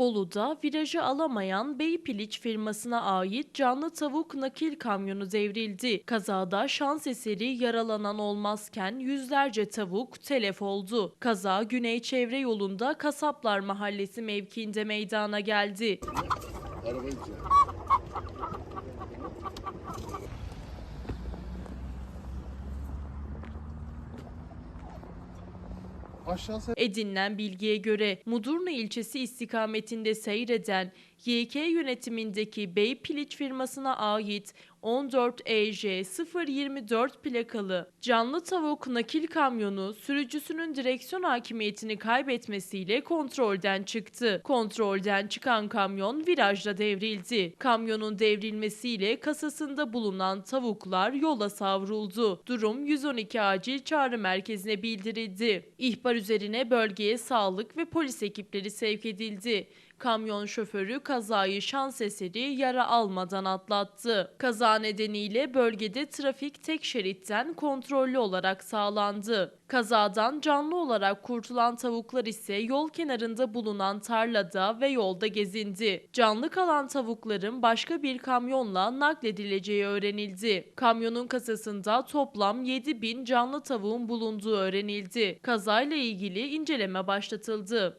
Bolu'da virajı alamayan Beypiliç firmasına ait canlı tavuk nakil kamyonu devrildi. Kazada şans eseri yaralanan olmazken yüzlerce tavuk telef oldu. Kaza Güney Çevre Yolunda Kasaplar Mahallesi mevkiinde meydana geldi. Aşağısı Edinilen bilgiye göre Mudurnu ilçesi istikametinde seyreden YK yönetimindeki Beypiliç firmasına ait E 14 EJ 024 plakalı canlı tavuk nakil kamyonu sürücüsünün direksiyon hakimiyetini kaybetmesiyle kontrolden çıktı. Kontrolden çıkan kamyon virajda devrildi. Kamyonun devrilmesiyle kasasında bulunan tavuklar yola savruldu. Durum 112 acil çağrı merkezine bildirildi. İhbar üzerine bölgeye sağlık ve polis ekipleri sevk edildi. Kamyon şoförü kazayı şans eseri yara almadan atlattı. Nedeniyle bölgede trafik tek şeritten kontrollü olarak sağlandı. Kazadan canlı olarak kurtulan tavuklar ise yol kenarında bulunan tarlada ve yolda gezindi. Canlı kalan tavukların başka bir kamyonla nakledileceği öğrenildi. Kamyonun kasasında toplam 7 bin canlı tavuğun bulunduğu öğrenildi. Kazayla ilgili inceleme başlatıldı.